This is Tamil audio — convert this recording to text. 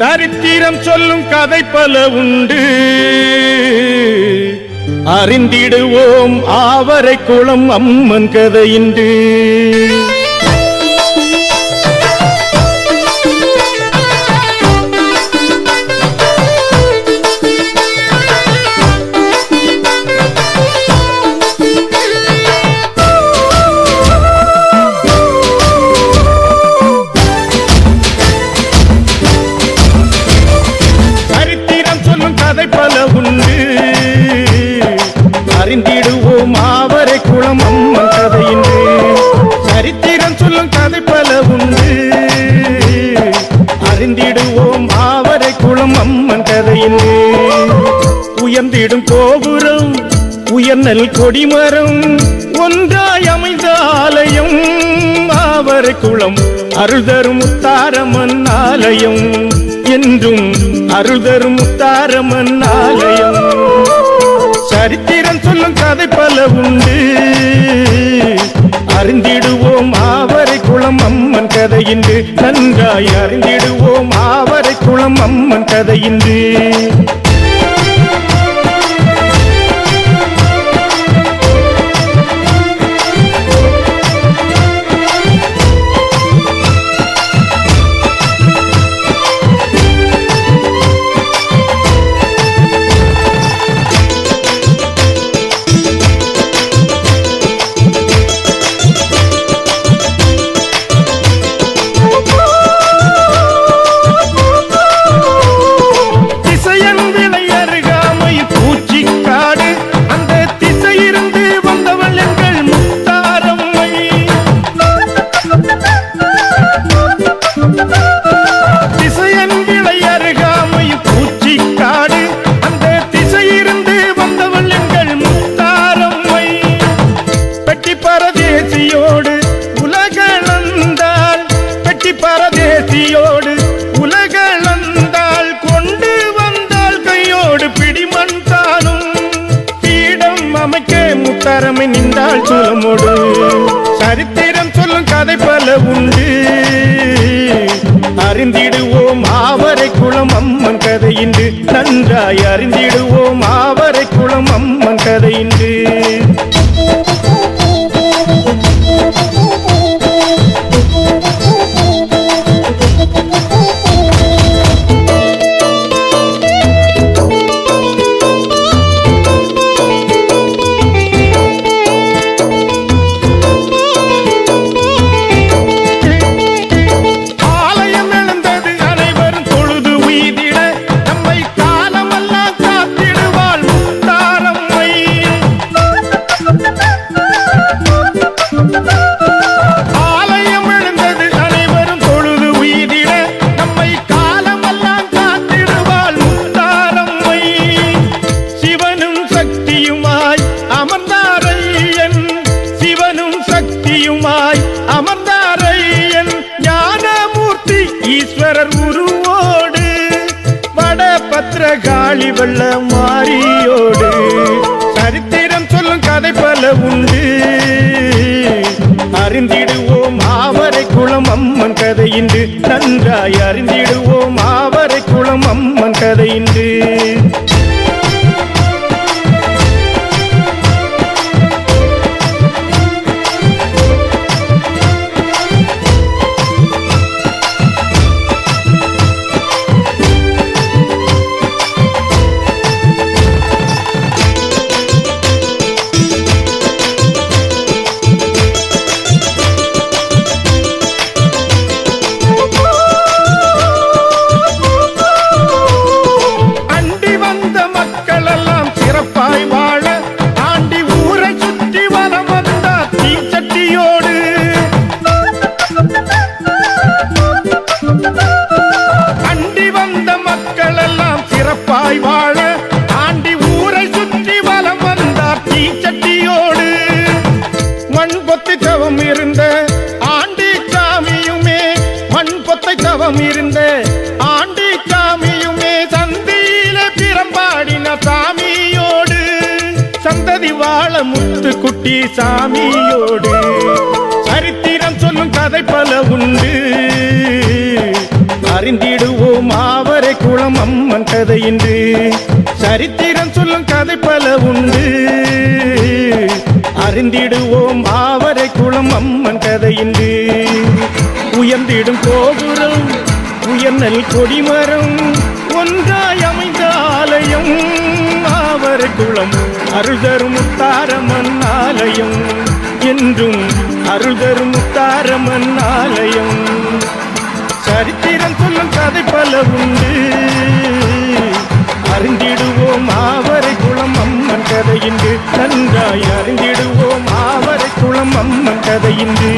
சரித்திரம் சொல்லும் கதை பல உண்டு. அறிந்திடுவோம் ஆவரை குளம் அம்மன் கதையின்று. கோபுரம் உயர்நல் கொடிமரம் ஒன்றாய் அமைந்த ஆலயம் ஆவரை குளம் அருள்தரும் முத்தாரம்மன் ஆலயம் என்றும் அருள்தரும் முத்தாரம்மன் ஆலயம். சரித்திரம் சொல்லும் கதை பல உண்டு. அறிந்திடுவோம் ஆவரை குளம் அம்மன் கதையின்று நன்றாய் அறிந்திடுவோம் ஆவரை குளம் அம்மன் கதையின்று முத்தரமை நின்றாள் சுலமோடு. சரித்திரம் சொல்லும் கதை பல உண்டு. அறிந்திடுவோம் ஆவரை குளம் அம்மன் கதையின்று. நன்றாய் அறிந்திடுவோம் பத்திர காளி வெள்ள மாறியோடு சரித்திரம் சொல்லும் கதை பல உண்டு. அறிந்திடுவோம் ஆவரை குளம் அம்மன் கதையின்று. நன்றாய் அறிந்திடுவோம் ஆவரை குளம் அம்மன் கதை சாமியோடு சந்ததி வாழ முத்து குட்டி சாமியோடு. சரித்திரம் சொல்லும் கதை பல உண்டு. அறிந்திடுவோம் ஆவரை குளம் அம்மன் கதை என்று சரித்திரம் சொல்லும் கதை பல உண்டு. அறிந்திடுவோம் ஆவரை குளம் அம்மன் கதை என்று உயர்ந்திடும் கோபுரம் உயர்நல் கொடிமரம் ஒன்றாய் அமைந்த ஆலயம். ஆவரை குளம் அருள் தரும் ஆலயம் என்றும் அருள் தரும் ஆலயம் சரித்திரம் சொல்லும் கதை பல உண்டு. அறிந்திடுவோம் ஆவரை குளம் அம்மன் கதையின்றி நன்றாய் அறிந்திடுவோம் ஆவரை குளம் அம்மன் கதையின்றி